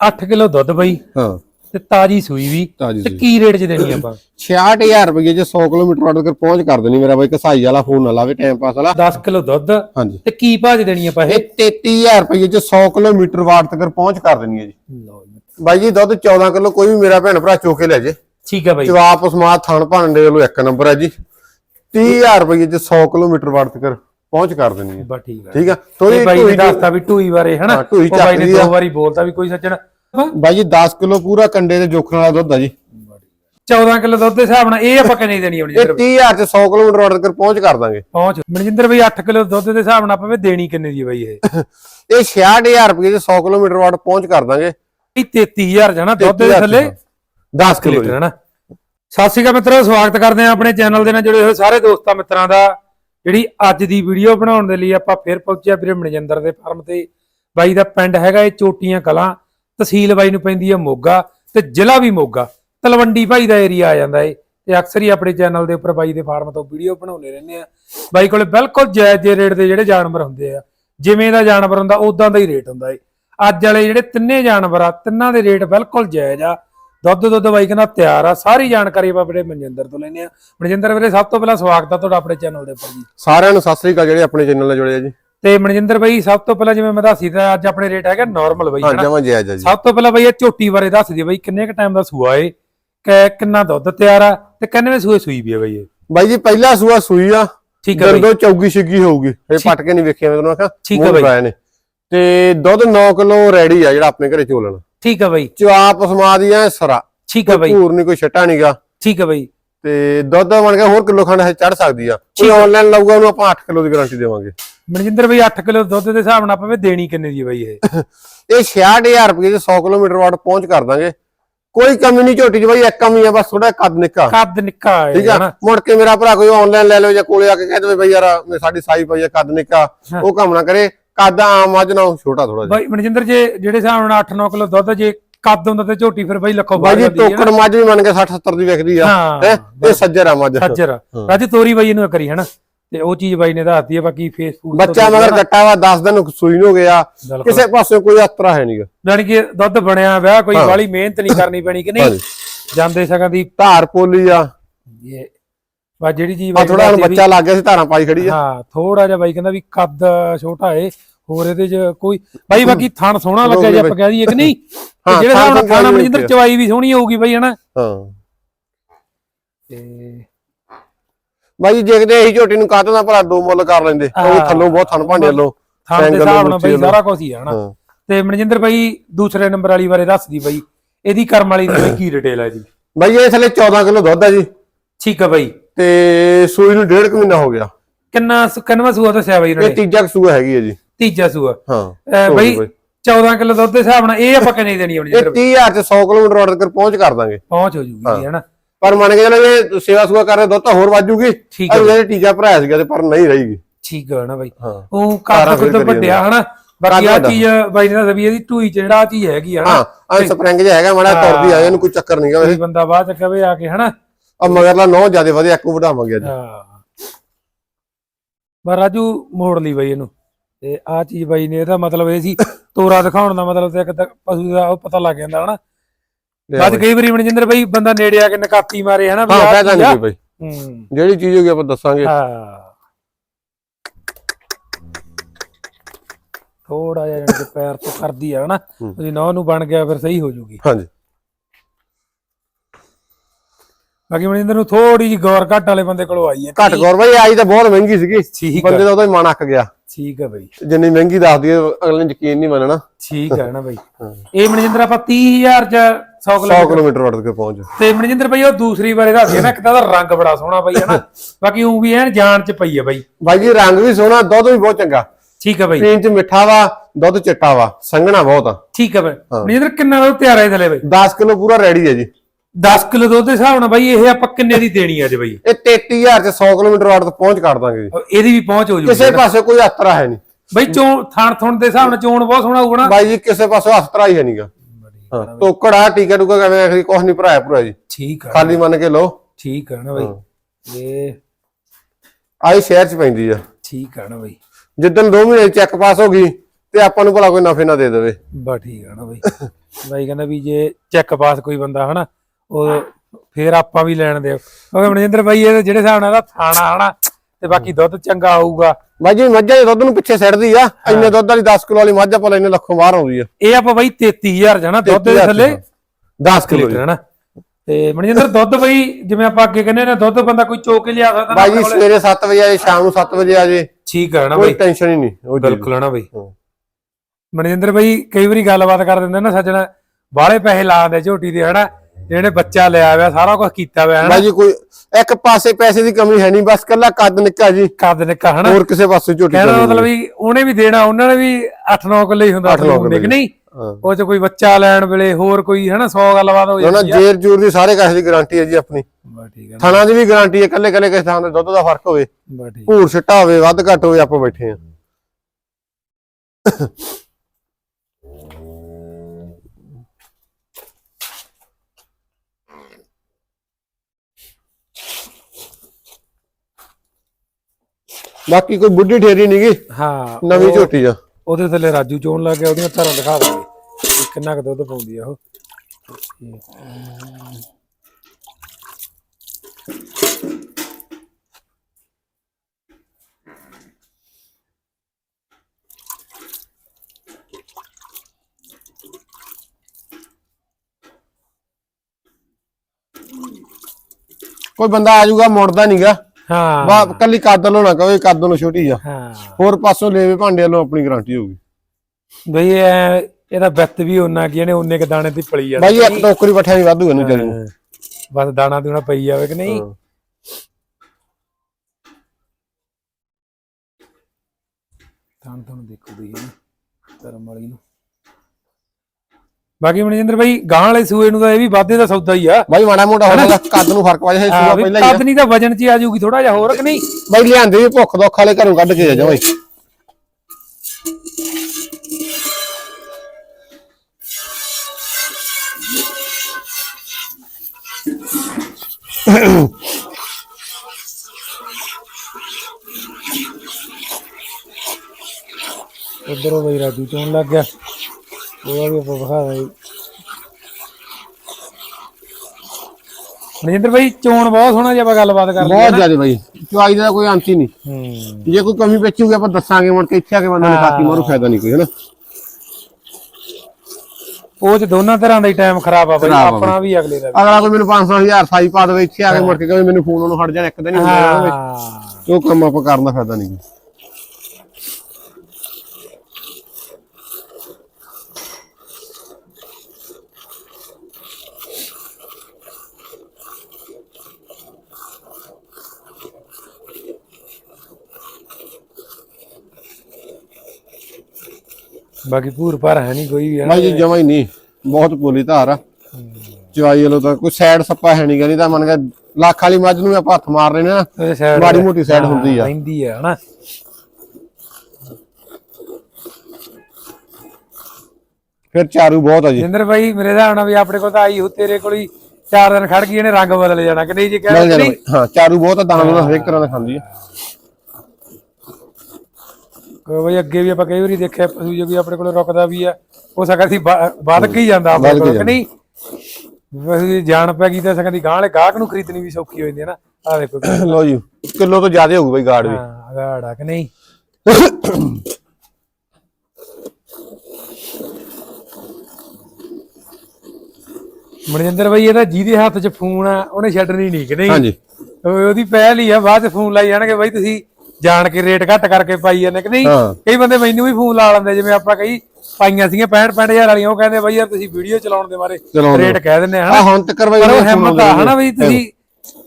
8 kilo ਦੁੱਧ ਬਈ। ਹਾਂ। ਤੇ ਤਾਜੀ ਸੂਈ ਵੀ। ਤਾਜੀ ਤੇ ਸੂਈ। ਕੀ ਰੇਟ 'ਚ ਦੇਣੀ ਆਪਾਂ? 66000 ਰੁਪਏ ਜੇ 100 ਕਿਲੋਮੀਟਰ ਆਰਡਰ ਕਰ ਪਹੁੰਚ ਕਰ ਦੇਣੀ ਮੇਰਾ ਬਾਈ ਕਸਾਈ ਵਾਲਾ ਫੋਨ ਨਾ ਲਾਵੇ ਟਾਈਮ ਪਾਸ ਵਾਲਾ। 10 ਕਿਲੋ ਦੁੱਧ। ਹਾਂਜੀ। ਤੇ ਕੀ ਭਾਅ 'ਚ ਦੇਣੀ ਆਪਾਂ ਇਹ? ਇਹ 33000 ਰੁਪਏ ਜੇ 100 ਕਿਲੋਮੀਟਰ ਵਾਟ ਤੱਕ ਪਹੁੰਚ ਕਰ ਦੇਣੀ ਹੈ ਜੀ। ਲਓ ਜੀ। ਬਾਈ ਜੀ ਦੁੱਧ 14 ਕਿਲੋ ਕੋਈ ਵੀ ਮੇਰਾ ਭੈਣ ਭਰਾ ਚੋਕੇ ਲੈ ਜੇ। ਠੀਕ ਹੈ ਬਈ। ਜਵਾਬ ਉਸਮਾ ਥਣ ਭਾਂਡੇ ਵੱਲੋਂ ਇੱਕ ਨੰਬਰ ਹੈ ਜੀ। 30000 ਰੁਪਏ ਜੇ 100 ਕਿਲੋਮੀਟਰ ਵਾਟ ਤੱਕ ਪਹੁੰਚ ਕਰ ਦੇਣੀ ਹੈ ਬਸ ਠੀਕ ਹੈ ਠੀਕ ਆ? ਥੋੜੀ ਬਾਈ ਨੇ ਦੱਸਤਾ ਵੀ ਟੂਈ ਬਾਰੇ ਹਨਾ? ਹਾਂ, ਉਹ ਬਾਈ ਨੇ ਚੱਕਦੀ ਆ। ਦੋ ਵਾਰੀ ਬੋਲਤਾ ਵੀ ਕੋਈ ਸੱਜਣ ਬਾਈ ਜੀ 10 ਕਿਲੋ ਪੂਰਾ ਕੰਡੇ ਦੇ ਜੋਖਣ ਵਾਲਾ ਦੁੱਧ ਆ ਜੀ। 14 ਕਿਲੋ ਦੁੱਧ ਦੇ ਹਿਸਾਬ ਨਾਲ ਇਹ ਆਪਾਂ ਕਿੰਨੇ ਦੀ ਦੇਣੀ ਇਹ ਮਨਜਿੰਦਰ 30000 ਚ 100 ਕਿਲੋਮੀਟਰ ਆਰਡਰ ਕਰ ਪਹੁੰਚ ਕਰ ਦਾਂਗੇ। ਪਹੁੰਚ। ਮਨਜਿੰਦਰ ਬਈ 8 ਕਿਲੋ ਦੁੱਧ ਦੇ ਹਿਸਾਬ ਨਾਲ ਆਪਾਂ ਵੀ ਦੇਣੀ ਕਿੰਨੇ ਦੀ ਬਈ ਇਹ? ਇਹ 66000 ਰੁਪਏ ਚ 100 ਕਿਲੋਮੀਟਰ ਵਾਟ ਪਹੁੰਚ ਕਰ ਦਾਂਗੇ। ਇਹ 33000 ਜਣਾ ਦੁੱਧ ਦੇ 33,000 ਥੱਲੇ। 10 ਕਿਲੋ ਹਨਾ ਸਤਿ ਸ਼੍ਰੀ ਅਕਾਲ ਮਿੱਤਰੋ ਸਵਾਗਤ ਕਰਦੇ ਹਾਂ ਆਪਣੇ ਚੈਨਲ ਦੇ ਨਾਲ ਜੁੜੇ ਹੋਏ ਸਾਰੇ ਦੋਸਤਾਂ ਮਿੱਤਰਾਂ ਦਾ। ਜਿਹੜੀ ਅੱਜ ਦੀ ਵੀਡੀਓ ਬਣਾਉਣ ਦੇ ਲਈ ਆਪਾਂ ਫਿਰ ਪਹੁੰਚਿਆ ਵੀਰੇ ਮਨਜਿੰਦਰ ਦੇ ਫਾਰਮ ਤੇ। ਬਾਈ ਦਾ ਪਿੰਡ ਹੈਗਾ ਇਹ ਚੋਟੀਆਂ ਕਲਾਂ। ਤਹਿਸੀਲ ਬਾਈ ਨੂੰ ਪੈਂਦੀ ਹੈ ਮੋਗਾ ਤੇ ਜ਼ਿਲ੍ਹਾ ਵੀ ਮੋਗਾ। ਤਲਵੰਡੀ ਭਾਈ ਦਾ ਏਰੀਆ ਆ ਜਾਂਦਾ ਏ ਤੇ ਅਕਸਰ ਹੀ ਆਪਣੇ ਚੈਨਲ ਦੇ ਉੱਪਰ ਬਾਈ ਦੇ ਫਾਰਮ ਤੋਂ ਵੀਡੀਓ ਬਣਾਉਂਦੇ ਰਹਿੰਦੇ ਆ। ਬਾਈ ਕੋਲੇ ਬਿਲਕੁਲ ਜਾਇਜ਼ ਜੇ ਰੇਟ ਦੇ ਜਿਹੜੇ ਜਾਨਵਰ ਹੁੰਦੇ ਆ, ਜਿਵੇਂ ਦਾ ਜਾਨਵਰ ਹੁੰਦਾ ਉਦਾਂ ਦਾ ਹੀ ਰੇਟ ਹੁੰਦਾ ਏ। ਅੱਜ ਵਾਲੇ ਜਿਹੜੇ ਤਿੰਨੇ ਜਾਨਵਰ ਆ, ਤਿੰਨਾਂ ਦੇ ਰੇਟ ਬਿਲਕੁਲ ਜਾਇਜ਼ ਆ। ਦੁੱਧ ਦੁੱਧ ਬਾਈ ਕਹਿੰਦਾ ਤਿਆਰ ਆ, ਸਾਰੀ ਜਾਣਕਾਰੀ ਆਪਾਂ ਵੀਰੇ ਮਨਜਿੰਦਰ ਤੋਂ ਲੈਨੇ ਆ। ਮਨਜਿੰਦਰ ਵੀਰੇ, ਸਭ ਤੋਂ ਪਹਿਲਾਂ ਸਵਾਗਤ ਆ ਤੁਹਾਡਾ ਆਪਣੇ ਚੈਨਲ ਦੇ ਉੱਪਰ ਜੀ। ਸਾਰਿਆਂ ਨੂੰ ਸਤਿ ਸ੍ਰੀ ਅਕਾਲ ਜਿਹੜੇ ਆਪਣੇ ਚੈਨਲ ਨਾਲ ਜੁੜੇ ਆ ਜੀ। ਤੇ ਮਨਜਿੰਦਰ ਬਾਈ ਸਭ ਤੋਂ ਪਹਿਲਾਂ ਜਿਵੇਂ ਮੈਂ ਦੱਸੀ ਤਾਂ ਅੱਜ ਆਪਣੇ ਰੇਟ ਹੈਗਾ ਨਾਰਮਲ ਬਾਈ ਹਾਂ ਜਮਾਂ ਜਾਇਜ਼ ਆ ਜੀ। ਸਭ ਤੋਂ ਪਹਿਲਾਂ ਬਾਈ ਇਹ ਝੋਟੀ ਬਾਰੇ ਦੱਸ ਦਿਓ ਬਾਈ ਕਿੰਨੇ ਕ ਟਾਈਮ ਦਾ ਸੂਆ ਏ? ਕਿ ਕਿੰਨਾ ਦੁੱਧ ਤਿਆਰ ਆ? ਤੇ ਕਿੰਨਵੇਂ ਸੂਏ ਸੂਈ ਵੀ ਆ ਬਾਈ ਇਹ? ਬਾਈ ਜੀ ਪਹਿਲਾ ਸੂਆ ਸੂਈ ਆ। ਠੀਕ ਹੈ ਬਾਈ। ਚੌਗੀ ਛਿੱਗੀ ਹੋਊਗੀ ਇਹ ਪੱਟ ਕੇ ਨਹੀਂ ਵੇਖਿਆ ਮੈਂ ਤੁਹਾਨੂੰ ਆਖਾਂ ਠੀਕ ਹੈ ਬਾਈ। ਤੇ ਦੁੱਧ 9 ਕਿਲੋ ਰੈਡੀ ਆ ਜਿਹੜਾ ਆਪਣੇ ਘਰੇ ਚੋਲਣ ਠੀਕ ਹੈ ਬਾਈ। ਚਵਾਪ ਸਮਾਦੀ ਆ ਸਰਾ। ਠੀਕ ਹੈ ਬਾਈ। ਭੂਰ ਨਹੀਂ ਕੋਈ ਛੱਟਾ ਨਹੀਂਗਾ ਠੀਕ ਹੈ ਬਾਈ। ਤੇ ਦੁੱਧ ਬਣ ਕੇ ਹੋਰ ਕਿਲੋ ਖੰਡ ਚੜ ਸਕਦੀ ਆ। ਕੋਈ ਆਨਲਾਈਨ ਲਊਗਾ ਉਹਨੂੰ ਆਪਾਂ 8 ਕਿਲੋ ਦੀ ਗਾਰੰਟੀ ਦੇਵਾਂਗੇ। ਮਨਜਿੰਦਰ ਬਾਈ 8 ਕਿਲੋ ਦੁੱਧ ਦੇ ਹਿਸਾਬ ਨਾਲ ਆਪਾਂ ਵੀ ਦੇਣੀ ਕਿੰਨੇ ਦੀ ਆ ਬਾਈ ਇਹ? ਇਹ 66000 ਰੁਪਏ ਦੇ 100 ਕਿਲੋਮੀਟਰ ਵਾਟ ਪਹੁੰਚ ਕਰ ਦਾਂਗੇ। ਕੋਈ ਕਮੀ ਨਹੀਂ ਝੋਟੀ 'ਚ ਬਾਈ ਇੱਕ ਕਮੀ ਆ ਬਸ ਥੋੜਾ ਕੱਦ ਨਿੱਕਾ। ਕੱਦ ਨਿੱਕਾ ਏ ਠੀਕ ਆ? ਮੁੜ ਕੇ ਮੇਰਾ ਭਰਾ ਕੋਈ ਆਨਲਾਈਨ ਲੈ ਲਓ ਜਾਂ ਕੋਲੇ ਆ ਕੇ ਕਹਿ ਦੇਵੇ ਬਈ ਯਾਰ ਸਾਡੀ ਸਾਈ ਪਈ ਆ ਕੱਦ ਨਿੱਕਾ ਹਾਂ। ਉਹ ਕੰਮ ਨਾ ਕਰੇ। ਕੱਦ ਆਮ ਮੱਝ ਨਾਲੋਂ ਛੋਟਾ ਥੋੜਾ ਜਿਹਾ। ਬਾਈ ਮਨਜਿੰਦਰ ਜੇ ਜਿਹੜੇ ਹਿਸਾਬ ਨਾਲ 8-9 ਕਿਲੋ ਦੁੱਧ ਜੇ ਕੱਦ ਹੁੰਦਾ ਤੇ ਝੋਟੀ ਫਿਰ ਬਾਈ ਲੱਖੋਂ ਬਾਈ ਜੀ ਹੈ। ਟੋਕੜ ਮੱਝ ਵੀ ਮੰਨ ਕੇ 60 70 ਦੀ ਵਿਕਦੀ ਆ। ਹਾਂ। ਹੈਂ? ਇਹ ਸੱਜਰ ਆ ਮੱਝ। ਸੱਜਰ ਰਾਜੇ ਤੋਰੀ ਬਾਈ ਇਹਨੂੰ ਕਰੀ ਹਨਾ। ਤੇ ਉਹ ਚੀਜ਼ ਬਾਈ ਨੇ ਦੱਸਦੀ ਹੈ ਬਾਕੀ ਫੇਸਬੁੱਕ ਬੱਚਾ ਮਗਰ ਕੱਟਾ ਵਾ 10 ਦਿਨ ਸੂਈ ਹੋ ਗਿਆ। ਕਿਸੇ ਪਾਸੇ ਕੋਈ ਅਸਤਰਾ ਹੈ ਨਹੀਂਗਾ ਜਾਨੀ ਕਿ ਦੁੱਧ ਬਣਿਆ ਵਿਆਹ ਕੋਈ। ਬਾਲੀ ਮਿਹਨਤ ਨਹੀਂ ਕਰਨੀ ਪੈਣੀ ਕਿ ਨਹੀਂ। ਜਾਂਦੇ ਸਕਾਂ ਦੀ ਧਾਰ ਪੋਲੀ ਆ। ਇਹ। ਬਸ ਜਿਹੜੀ ਚੀਜ਼ ਬਾਈ ਥੋੜਾ ਬੱਚਾ ਲੱਗ ਗਿਆ ਸੀ ਧਾਰਾਂ ਪਾਈ ਖੜੀ ਆ। ਹਾਂ ਥੋੜਾ ਜਿਹਾ ਬਾਈ ਕਹਿੰਦਾ ਵੀ ਕੱਦ ਛੋਟਾ ਏ ਹੋਰ ਇਹਦੇ ਚ ਕੋਈ ਬਾਈ ਬਾਕੀ ਥਣ ਸੋਹਣਾ ਲੱਗਿਆ ਜੇ ਆਪਾਂ ਕਹਿ ਦਈਏ ਕਿ ਨਹੀਂ ਜਿਹੜੇ ਥਣ ਖਾਣਾ ਵੀ ਮਨਜਿੰਦਰ ਓਕੇ। ਚਵਾਈ ਵੀ ਸੋਹਣੀ ਹੋਊਗੀ ਬਾਈ ਹਨਾ ਹਾਂ। ਤੇ ਬਾਈ ਦੇਖਦੇ ਇਹੀ ਝੋਟੀ ਨੂੰ ਕਾਹਤੋਂ ਦਾ ਭਲਾ ਦੋ ਮੁੱਲ ਕਰ ਲੈਂਦੇ। ਉਹ ਵੀ ਹਾਂ। ਥੱਲੋਂ ਬਹੁਤ ਥਣ ਭਾਂਡੇ ਵੱਲੋਂ ਥਣ ਦੇ ਹਿਸਾਬ ਨਾਲ ਬਾਈ। ਸਾਰਾ ਕੁਝ ਹੀ ਆ ਹਨਾ। ਹਾਂ। ਤੇ ਮਨਜਿੰਦਰ ਬਾਈ ਦੂਸਰੇ ਨੰਬਰ ਵਾਲੀ ਬਾਰੇ ਦੱਸਦੀ ਬਾਈ। ਇਹਦੀ ਕਰਮ ਵਾਲੀ ਦੀ ਬਾਈ ਕੀ ਡਿਟੇਲ ਹੈ ਜੀ ਬਾਈ ਇਹ ਥੱਲੇ 14 ਕਿਲੋ ਦੁੱਧ ਆ ਜੀ। ਠੀਕ ਆ ਬਾਈ। ਤੇ ਸੂਈ ਨੂੰ ਡੇਢ ਕੁ ਮਹੀਨਾ ਹੋ ਗਿਆ। ਕਿੰਨਾ ਕਿੰਨਵਾਂ ਸੂਆ ਦੱਸਿਆ ਬਾਈ ਉਹਨਾਂ ਇਹ ਨੇ? ਤੀਜਾ ਸੂਆ ਹੈਗੀ ਹੈ ਜੀ। ਤੀਜਾ ਸੂਆ। ਹਾਂ ਬਾਈ ਰੁਪਏ। 14 ਕਿਲੋ ਦੁੱਧ ਦੇ ਹਿਸਾਬ ਨਾਲ ਇਹ ਆਪਾਂ ਕਿੰਨੇ ਦੇਣੀ ਆਪਣੀ ਇਹ 30000 ਚ 100 ਕਿਲੋਮੀਟਰ ਆਰਡਰ ਕਰ ਪਹੁੰਚ ਕਰ ਦਾਂਗੇ। ਪਹੁੰਚ ਹੋ ਜੂਗੀ ਜੀ ਹਨਾ? ਪਰ ਮੰਨ ਕੇ ਚਲੋ ਇਹ ਸੇਵਾ ਸੁਆ ਕਰਦੇ ਦੁੱਧ ਤਾਂ ਹੋਰ ਵਾਜੂਗੀ ਠੀਕ ਹੈ ਜਿਹੜੇ ਟੀਕਾ ਭਰਾਇਆ ਸੀਗਾ ਤੇ ਪਰ ਨਹੀਂ ਰਹੇਗੀ। ਠੀਕ ਹੈ ਨਾ ਬਾਈ। ਉਹ ਕੱਦ ਕੁਝ ਕਰੀ ਵੱਡਿਆ ਹਨਾ। ਬਾਕੀ ਆ। ਚੀਜ਼ ਬਾਈ ਨੇ ਦੱਸਿਆ ਵੀ ਇਹਦੀ ਢੂਈ ਚ ਜਿਹੜਾ ਚੀਜ਼ ਹੈਗੀ ਹਨਾ। ਆ ਸਪਰਿੰਗ ਜਿਹਾ ਹੈਗਾ ਮਾੜਾ ਤੁਰਦੀ ਆ ਇਹਨੂੰ ਕੋਈ ਚੱਕਰ ਨਹੀਂਗਾ ਕੋਈ ਬੰਦਾ ਬਾਅਦ ਚ ਕਵੇ ਆ ਕੇ ਹਨਾ। ਆ ਮਗਰਲਾ ਨੌ ਜ਼ਿਆਦਾ ਵਧਿਆ ਇੱਕ ਵਧਾਵਾਂਗੇ ਅੱਜ। ਹਾਂ। ਪਰ ਰਾਜੂ ਮੋੜ ਲਈ ਬਾਈ ਇਹਨੂੰ। ਤੇ ਆ ਚੀਜ਼ ਬਾਈ ਨੇ ਇਹਦਾ ਮਤਲਬ ਇਹ ਸੀ ਤੋਰਾ ਦਿਖਾਉਣ ਦਾ ਮਤਲਬ ਤੇ ਇੱਕ ਤਾਂ ਪਸ਼ੂ ਦਾ ਉਹ ਪਤਾ ਲੱਗ ਜਾਂਦਾ ਹਨਾ। ਬਾਅਦ ਕਈ ਵਾਰੀ ਮਨਜਿੰਦਰ ਬਾਈ ਬੰਦਾ ਨੇੜੇ ਆ ਕੇ ਨਕਾਤੀ ਮਾਰੇ ਹਨਾ ਹਾਂ ਫਾਇਦਾ। ਨਹੀਂ ਕੋਈ ਬਈ। ਹੂੰ। ਜਿਹੜੀ ਚੀਜ਼ ਹੋਗੀ ਆਪਾਂ ਦੱਸਾਂਗੇ। ਹਾਂ। ਥੋੜਾ ਜਿਹਾ ਕਿ ਪੈਰ ਤੋਂ ਕਰਦੀ ਆ ਹਨਾ। ਜੇ ਨੌ ਨੂੰ ਬਣ ਗਿਆ ਫਿਰ ਸਹੀ ਹੋ ਜੂਗੀ ਹਾਂਜੀ। ਬਾਕੀ ਮਨਿੰਦਰ ਨੂੰ ਥੋੜੀ ਜੀ ਗੌਰ ਘੱਟ ਵਾਲੇ ਬੰਦੇ ਕੋਲੋਂ ਆਈ ਹੈ। ਘੱਟ ਗੌਰ ਬਾਈ ਆਈ ਤਾਂ ਬਹੁਤ ਮਹਿੰਗੀ ਸੀਗੀ। ਠੀਕ ਬੰਦੇ ਦਾ ਉਹਦਾ ਹੀ ਮਨ ਅੱਕ ਗਿਆ। ਠੀਕ ਹੈ ਬਾਈ। ਜਿੰਨੀ ਮਹਿੰਗੀ ਦੱਸਦੀ ਹੈ ਅਗਲੇ ਨੇ ਯਕੀਨ ਨਹੀਂ ਮੰਨਣਾ। ਠੀਕ ਹੈ ਨਾ ਬਾਈ। ਇਹ ਮਨਿੰਦਰ ਆਪਾਂ 30000 ਚ 100 100 ਕਿਲੋ ਕਿਲੋਮੀਟਰ ਆਰਡਰ ਕੇ ਪਹੁੰਚ ਤੇ ਮਨਿੰਦਰ ਬਾਈ ਉਹ ਦੂਸਰੀ ਬਾਰੇ ਦੱਸਿਆ ਨਾ ਇੱਕ ਤਾਂ ਉਹਦਾ ਰੰਗ ਬੜਾ ਸੋਹਣਾ ਬਾਈ ਹਨਾ ਬਾਕੀ ਉਹ ਵੀ ਐਨ ਜਾਨ ਚ ਪਈ ਹੈ ਬਾਈ। ਬਾਈ ਜੀ ਰੰਗ ਵੀ ਸੋਹਣਾ ਦੁੱਧ ਵੀ ਬਹੁਤ ਚੰਗਾ। ਠੀਕ ਹੈ ਬਾਈ। ਪੀਣ ਚ ਮਿੱਠਾ ਵਾ ਦੁੱਧ ਚਿੱਟਾ ਵਾ ਸੰਘਣਾ ਬਹੁਤ ਆ। ਠੀਕ ਹੈ ਬਾਈ। ਹਾਂ। ਮਨਿੰਦਰ ਕਿੰਨਾ ਦਾ ਤਿਆਰ ਹੈ ਥਲੇ ਬਾਈ? 10 ਕਿਲੋ ਪੂਰਾ ਰੈਡੀ ਹੈ ਜੀ। 10 ਕਿਲੋ ਦੁੱਧ ਦੇ ਹਿਸਾਬ ਨਾਲ ਬਾਈ ਇਹ ਆਪਾਂ ਕਿੰਨੇ ਦੀ ਦੇਣੀ ਅੱਜ ਬਾਈ? ਇਹ 33000 ਚ 100 ਕਿਲੋਮੀਟਰ ਆਰਡਰ ਪਹੁੰਚ ਕਰ ਦਾਂਗੇ ਜੀ। ਇਹਦੀ ਵੀ ਪਹੁੰਚ ਹੋ ਜੂਗੀ ਕਿਸੇ ਪਾਸੇ ਕੋਈ ਅਸਤਰਾ ਹੈ ਨਹੀਂ। ਬਈ ਚੋਣ ਥਾਣ ਥੁਣ ਦੇ ਹਿਸਾਬ ਨਾਲ ਚੋਣ ਬਹੁਤ ਸੋਹਣਾ ਹੋਊਗਾ ਨਾ। ਬਾਈ ਜੀ ਕਿਸੇ ਪਾਸੇ ਅਸਤਰਾ ਹੀ ਹੈ ਨਹੀਂਗਾ ਹਾਂ ਟੋਕੜ ਆ ਟੀਕਾ ਟੂਕਾ ਆਖਰੀ ਕੁਝ ਨਹੀਂ ਭਰਾਇਆ ਭਰਾ ਜੀ। ਠੀਕ ਹੈ ਖਾਲੀ ਮੰਨ ਕੇ ਲਓ। ਠੀਕ ਹੈ ਨਾ ਬਾਈ। ਇਹ ਆਈ ਸ਼ਹਿਰ ਚ ਪੈਂਦੀ ਆ। ਠੀਕ ਹੈ ਨਾ ਬਾਈ। ਜਿੱਦਣ 2 ਮਹੀਨੇ ਚੈੱਕ ਪਾਸ ਹੋ ਗਈ ਤੇ ਆਪਾਂ ਨੂੰ ਭਲਾ ਕੋਈ ਨਫੇ ਨਾ ਦੇ ਦੇਵੇ। ਬਾ ਠੀਕ ਆ ਨਾ ਬਈ। ਬਾਈ ਕਹਿੰਦਾ ਵੀ ਜੇ ਚੈੱਕ ਪਾਸ ਕੋਈ ਬੰਦਾ ਹਨਾ ਉਹ ਫੇਰ ਆਪਾਂ ਵੀ ਲੈਣ ਦੇ ਕਿਉਂਕਿ ਮਨਜਿੰਦਰ ਬਾਈ ਇਹ ਜਿਹੜੇ ਹਿਸਾਬ ਨਾਲ ਇਹਦਾ ਥਾਣਾ ਹਨਾ ਤੇ ਬਾਕੀ ਦੁੱਧ ਚੰਗਾ ਆਊਗਾ। ਬਾਈ ਜੀ ਮੱਝਾਂ ਦੇ ਦੁੱਧ ਨੂੰ ਪਿੱਛੇ ਸਿੱਟਦੀ ਆ ਇੰਨੇ ਦੁੱਧ ਵਾਲੀ 10 ਕਿਲੋ ਵਾਲੀ ਮੱਝ ਆਪਾਂ ਇੰਨੇ ਲੱਖੋਂ ਬਾਹਰ ਆਉਂਦੀ ਆ। ਇਹ ਆਪਾਂ ਬਾਈ 33000 ਜਣਾ ਦੁੱਧ ਦੇ ਥੱਲੇ। 10 ਕਿਲੋ ਹਨਾ? ਤੇ ਮਨਜਿੰਦਰ ਦੁੱਧ ਬਈ ਜਿਵੇਂ ਆਪਾਂ ਅੱਗੇ ਕਹਿੰਦੇ ਨੇ ਦੁੱਧ ਬੰਦਾ ਕੋਈ ਚੋਕ ਕੇ ਲਿਆ ਸਕਦਾ ਬਾਈ ਜੀ। ਸਵੇਰੇ 7 ਵਜੇ ਆਜੇ ਸ਼ਾਮ ਨੂੰ 7 ਵਜੇ ਆਜੇ ਠੀਕ ਹੈ ਨਾ ਕੋਈ ਬਾਈ? ਟੈਨਸ਼ਨ ਹੀ ਨਹੀਂ ਦੀ। ਬਿਲਕੁਲ ਨਾ ਬਈ। ਮਨਜਿੰਦਰ ਬਈ ਕਈ ਵਾਰੀ ਗੱਲਬਾਤ ਕਰ ਦਿੰਦੇ ਨਾ ਸੱਜਣ ਬਾਹਲੇ ਪੈਸੇ ਲਾ ਦਿੰਦੇ ਝੋਟੀ ਦੇ ਹਨਾ? ਜਿਹੜੇ ਬੱਚਾ ਲਿਆ ਹੋਇਆ ਸਾਰਾ ਕੁਝ ਕੀਤਾ ਹੋਇਆ ਹਨਾ? ਬਾਈ ਜੀ ਕੋਈ ਇੱਕ ਪਾਸੇ ਪੈਸੇ ਦੀ ਕਮੀ ਹੈ ਨਹੀਂ ਬਸ ਕੱਲਾ ਕੱਦ ਨਿੱਕਾ ਜੀ। ਕੱਦ ਨਿੱਕਾ ਹਨਾ? ਹੋਰ ਕਿਸੇ ਪਾਸੇ ਝੋਟੀ ਕਹਿਣ ਦਾ ਚੱਲਣੀ ਮਤਲਬ ਵੀ ਉਹਨੇ ਵੀ ਦੇਣਾ ਉਹਨਾਂ ਨੇ ਵੀ 8-9 ਕਿੱਲੇ ਹੀ ਹੁੰਦਾ ਅੱਠ ਨੌ ਆਪਣੇ ਕਿ ਕਿੱਲੇ। ਨਹੀਂ? ਹਾਂ। ਉਹ ਚ ਕੋਈ ਬੱਚਾ ਲੈਣ ਵੇਲੇ ਹੋਰ ਕੋਈ ਹਨਾ 100 ਗੱਲਬਾਤ ਹੋ ਜਾਂਦੀ ਆ। ਜੇਰ ਜੂਰ ਦੀ ਸਾਰੇ ਕਾਸੇ ਦੀ ਗਾਰੰਟੀ ਹੈ ਜੀ ਆਪਣੀ। ਬਸ ਠੀਕ ਹੈ ਥਾਣਾ ਦੀ ਵੀ ਗਾਰੰਟੀ ਹੈ ਕੱਲੇ ਕੱਲੇ ਕਿਸੇ ਥਾਂ ਦੇ ਦੁੱਧ ਦਾ ਫ਼ਰਕ ਹੋਵੇ। ਬਸ ਠੀਕ ਭੂਰ ਸਿੱਟਾ ਹੋਵੇ ਵੱਧ ਘੱਟ ਹੋਵੇ ਆਪਾਂ ਬੈਠੇ ਆ ਬਾਕੀ ਕੋਈ ਬੁੱਢੀ ਠੇਰੀ ਨੀ ਗੀ? ਹਾਂ ਨਵੀਂ ਝੋਟੀ ਆ। ਉਹਦੇ ਥੱਲੇ ਰਾਜੂ ਚੋਣ ਲੱਗ ਗਿਆ ਉਹਦੀਆਂ ਧਾਰਾਂ ਦਿਖਾ ਦਾਂਗੇ ਵੀ ਕਿੰਨਾ ਕੁ ਦੁੱਧ ਪਾਉਂਦੀ ਆ ਉਹ। ਕੋਈ ਬੰਦਾ ਆ ਜਾਊਗਾ ਮੁੜਦਾ ਨਹੀਂਗਾ ਹਾਂ। ਬਾ ਕੱਲੀ ਕੱਦ ਨੂੰ ਨਾ ਕਹੋ ਇਹ ਕੱਦ ਨੂੰ ਛੋਟੀ ਆ। ਹਾਂ। ਹੋਰ ਪਾਸੋਂ ਲੈਵੇ ਭਾਂਡੇ ਵੱਲੋਂ ਆਪਣੀ ਗਾਰੰਟੀ ਹੋਊਗੀ। ਬਈ ਇਹ ਇਹਦਾ ਵਿੱਤ ਵੀ ਉਹਨਾਂ ਕੀ ਇਹਨੇ ਉਹਨੇ ਕ ਦਾਣੇ ਤੇ ਪਲੀ ਜਾਣਾ ਬਾਈ ਇੱਕ ਟੋਕਰੀ ਪੱਠਿਆਂ ਦੀ ਵਾਧੂ ਇਹਨੂੰ ਚੱਲੀ। ਬਸ ਦਾਣਾ ਦੂਣਾ ਪਈ ਜਾਵੇ ਕਿ ਨਹੀਂ? ਤਾਂ ਤੁਹਾਨੂੰ ਦੇਖੋ ਬਈ ਧਰਮ ਵਾਲੀ ਨੂੰ। ਬਾਕੀ ਮਨਜਿੰਦਰ ਬਾਈ ਗਾਂ ਵਾਲੇ ਸੂਏ ਨੂੰ ਤਾਂ ਇਹ ਵੀ ਵਾਧੇ ਦਾ ਸੌਦਾ ਹੀ ਆ। ਬਾਈ ਮਾੜਾ ਮੋਟਾ ਹੋਣਾ ਕੱਦ ਨੂੰ ਫ਼ਰਕ ਪਾ ਜਾਏ ਸੂਆ ਪਹਿਲਾਂ ਹੀ ਆ। ਕੱਦ ਨਹੀਂ ਤਾਂ ਵਜਨ ਚ ਆ ਜਾਊਗੀ ਥੋੜਾ ਜਿਹਾ ਹੋਰ ਕਿ ਨਹੀਂ? ਬਾਈ ਲਿਆਂਦੇ ਵੀ ਭੁੱਖ ਦੁੱਖ ਵਾਲੇ ਘਰੋਂ ਕੱਢ ਕੇ ਜਾ ਬਾਈ। ਉਧਰੋਂ ਬਈ ਰਾਜੂ ਚੋਣ ਲੱਗ ਗਿਆ। ਉਹਦਾ ਵੀ ਵਿਖਾ ਦਾਂਗੇ ਮਨਜਿੰਦਰ ਬਾਈ ਚੋਣ ਬਹੁਤ ਸੋਹਣਾ ਜਿਹਾ ਆਪਾਂ ਗੱਲਬਾਤ ਕਰ ਬਹੁਤ ਜ਼ਿਆਦਾ ਬਾਈ ਚੁਆਈ ਦਾ ਕੋਈ ਅੰਤ ਹੀ ਨਹੀਂ ਹੂੰ। ਜੇ ਕੋਈ ਕਮੀ ਪੇਚੀ ਆਪਾਂ ਦੱਸਾਂਗੇ ਮੁੜ ਕੇ ਇੱਥੇ ਆ ਕੇ ਬੰਦੇ ਨੇ ਖਾਤੀ ਮਾਰੂ ਫਾਇਦਾ ਨਹੀਂ ਕੋਈ ਹੈਨਾ? ਉਹ ਚ ਦੋਨਾਂ ਤਰ੍ਹਾਂ ਦਾ ਹੀ ਟਾਈਮ ਖਰਾਬ ਆ ਖਰਾਬ ਆ ਆਪਣਾ ਵੀ ਅਗਲੇ ਦਾ ਵੀ। ਅਗਲਾ ਕੋਈ ਮੈਨੂੰ 500000 ਸਾਈ ਪਾ ਦੇਵੇ ਇੱਥੇ ਆ ਕੇ ਮੁੜ ਕੇ ਕਹੇ ਮੈਨੂੰ ਫੋਨ ਉਹਨੂੰ ਹਟ ਜਾਣ ਇੱਕ ਦਿਨ ਹੀ ਹੁੰਦਾ ਹਾਂ। ਉਹ ਕੰਮ ਆਪਾਂ ਕਰਨ ਦਾ ਫਾਇਦਾ ਨਹੀਂ ਬਾਕੀ ਭੂਰ ਪਰ ਹੈ ਨਹੀਂ ਕੋਈ ਵੀ। ਬਾਈ ਜੀ ਜਮਾ ਹੀ ਨਹੀਂ। ਬਹੁਤ ਪੋਲੀ ਧਾਰ ਆ। ਚੁਆਈ ਵਾਲੋ ਤਾਂ ਕੋਈ ਸਾਈਡ ਸੱਪਾ ਹੈ ਨਹੀਂਗਾ ਨਹੀਂ ਤਾਂ ਮੰਨ ਕੇ ਲੱਖ ਵਾਲੀ ਮੱਝ ਨੂੰ ਆਪਾਂ ਹੱਥ ਮਾਰ ਰਹੇ ਨੇ। ਮਾੜੀ ਮੋਟੀ ਸਾਈਡ ਹੁੰਦੀ ਆ। ਰਹਿੰਦੀ ਆ ਹਨਾ। ਫਿਰ ਚਾਰੂ ਬਹੁਤ ਆ ਜੀ। ਜਿੰਦਰ ਬਾਈ ਮੇਰੇ ਦਾ ਆਣਾ ਵੀ ਆਪਣੇ ਕੋਲ ਤਾਂ ਆਈ ਹੋ ਤੇਰੇ ਕੋਲ ਹੀ ਚਾਰ ਦਿਨ ਖੜ ਗਈ ਇਹਨੇ ਰੰਗ ਬਦਲ ਜਾਣਾ ਕਿ ਨਹੀਂ ਜੀ ਕਹਿੰਦੇ। ਹਾਂ ਚਾਰੂ ਬਹੁਤ ਆ ਦਾਣਾ ਹਰੇਕ ਤਰ੍ਹਾਂ ਦਾ ਖਾਂਦੀ ਆ। ਬਈ ਅੱਗੇ ਵੀ ਆਪਾਂ ਕਈ ਵਾਰੀ ਦੇਖਿਆ ਪਸ਼ੂ ਜੋ ਵੀ ਆਪਣੇ ਕੋਲ ਰੁਕਦਾ ਵੀ ਆ ਉਹ ਸਕਾ ਸੀ ਵੱਧ ਕੇ ਹੀ ਜਾਂਦਾ ਆਪਣੇ ਵੱਧ ਕੇ ਕੋਲ ਕਿ ਨਹੀਂ? ਵੈਸੇ ਜਾਣ ਪੈ ਗਈ ਤਾਂ ਸਕਾ ਦੀ ਗਾਂ ਵਾਲੇ ਗਾਹਕ ਨੂੰ ਖਰੀਦਣੀ ਵੀ ਸੌਖੀ ਹੋ ਜਾਂਦੀ ਹੈ ਨਾ। ਆ ਦੇਖੋ ਲੋ ਜੀ ਕਿਲੋ ਤੋਂ ਜ਼ਿਆਦਾ ਹੋਊ ਬਾਈ ਗਾੜ ਵੀ ਹਾਂ ਗਾੜਾ ਕਿ ਨਹੀਂ? ਮਨਜਿੰਦਰ ਬਾਈ ਇਹਦਾ ਜਿਹਦੇ ਹੱਥ 'ਚ ਫੋਨ ਆ ਉਹਨੇ ਛੱਡਣੀ ਨਹੀਂ ਕਿ ਨਹੀਂ? ਹਾਂਜੀ। ਉਹ- ਉਹਦੀ ਪਹਿਲ ਹੀ ਆ ਬਾਅਦ 'ਚ ਫੋਨ ਲਾਈ ਜਾਣਗੇ ਬਾਈ ਤੁਸੀਂ। ਜਾਣ ਕੇ ਰੇਟ ਘੱਟ ਕਰਕੇ ਪਾਈ ਜਾਂਦੇ ਕਿ ਨਹੀਂ? ਹਾਂ। ਕਈ ਬੰਦੇ ਮੈਨੂੰ ਵੀ ਫੋਨ ਲਾ ਲੈਂਦੇ ਜਿਵੇਂ ਆਪਾਂ ਕਈ ਪਾਈਆਂ ਸੀਗੀਆਂ 65 65000 ਵਾਲੀਆਂ ਉਹ ਕਹਿੰਦੇ ਬਾਈ ਯਾਰ ਤੁਸੀਂ ਵੀਡੀਓ ਚਲਾਉਣ ਦੇ ਮਾਰੇ ਚਲਾਉਣ ਦੇ। ਰੇਟ ਕਹਿ ਦਿੰਦੇ ਆ ਹਨਾ? ਹੁਣ ਤੱਕ ਬਾਈ ਪਰ ਉਹ ਹਿੰਮਤ ਆ ਹਨਾ ਬਈ ਤੁਸੀਂ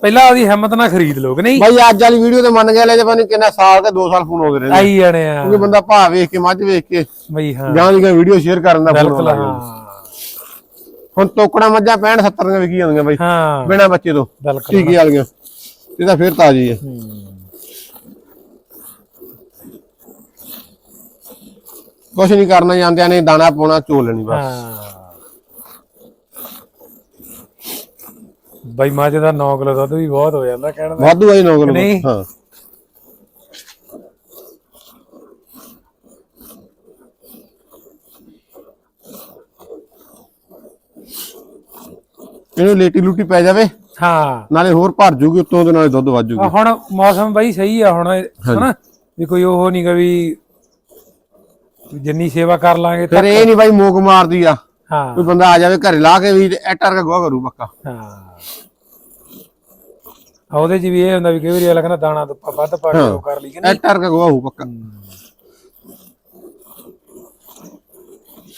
ਪਹਿਲਾਂ ਉਹਦੀ ਹਿੰਮਤ ਨਾਲ ਖਰੀਦ ਕਿ ਨਹੀਂ? ਬਾਈ ਅੱਜ ਵਾਲੀ ਵੀਡੀਓ ਤੇ ਮੰਨ ਗਿਆ ਲੈ ਜੇ ਪਾਣੀ ਕਿੰਨਾ ਸਾਲ ਤੇ 2 ਸਾਲ ਫੋਨ ਆਉਂਦੇ ਰਹਿੰਦੇ ਆਈ ਜਾਣੇ ਆ। ਕਿਉਂਕਿ ਬੰਦਾ ਭਾਅ ਵੇਖ ਕੇ ਮੱਝ ਵੇਖ ਕੇ ਬਈ ਹਾਂ। ਜਾਂ ਦੀ ਵੀਡੀਓ ਸ਼ੇਅਰ ਕਰਨ ਦਾ ਫੋਨ ਬਿਲਕੁਲ ਹਾਂ। ਹੁਣ ਤੋਕੜਾ ਮੱਝਾਂ 65 70 ਦੀਆਂ ਵਿਕੀ ਜਾਂਦੀਆਂ ਬਾਈ ਹਾਂ। ਬਿਨਾ ਬੱਚੇ ਤੋਂ ਬਿਲਕੁਲ। ਟੀਕੇ ਵਾਲੀਆਂ। ਇਹ ਤਾਂ ਫੇਰ ਤਾਜੀ ਹੈ। ਕੁਛ ਨਹੀਂ ਕਰਨਾ ਜਾਂਦਿਆਂ ਨੇ ਦਾਣਾ ਪਾਉਣਾ ਚੋਲਣੀ ਬਸ। ਬਾਈ ਮਾਝੇ ਦਾ 9 ਕਿਲੋ ਦੁੱਧ ਵੀ ਬਹੁਤ ਹੋ ਜਾਂਦਾ ਕਹਿਣ ਦਾ। ਵਾਧੂ ਆ ਜੀ 9 ਹਾਂ। ਇਹਨੂੰ ਲੇਟੀ ਲੂਟੀ ਪੈ ਜਾਵੇ ਹਾਂ। ਨਾਲੇ ਹੋਰ ਭਰ ਜੂਗੀ ਉਤੋਂ ਦੇ ਨਾਲੇ ਦੁੱਧ ਵੱਧ ਹੁਣ ਮੌਸਮ ਬਾਈ ਸਹੀ ਆ ਹੁਣ ਹਨਾ ਵੀ ਕੋਈ ਉਹ ਨਹੀਂ ਗਾ ਵੀ ਜਿੰਨੀ ਸੇਵਾ ਕਰ ਲਾਂਗੇ ਤਾਂ ਫਿਰ ਇਹ ਨਹੀਂ ਬਾਈ ਮੋਕ ਮਾਰਦੀ ਆ। ਹਾਂ। ਕੋਈ ਬੰਦਾ ਆ ਜਾਵੇ ਘਰੇ ਲਾ ਕੇ ਵੀ ਐਟਰ ਕਾ ਗੋਆ ਕਰੂ ਪੱਕਾ। ਹਾਂ। ਆ ਉਹਦੇ ਚ ਵੀ ਇਹ ਹੁੰਦਾ ਵੀ ਕਈ ਵਾਰੀ ਕਹਿੰਦਾ ਦਾਣਾ ਦੁੱਪਾ ਵੱਧ ਪਾ ਕੇ ਕਰ ਲਈ ਕਿ ਨਹੀਂ ਐਟਰ ਕਾ ਗੋਆ ਹੋਊ ਪੱਕਾ।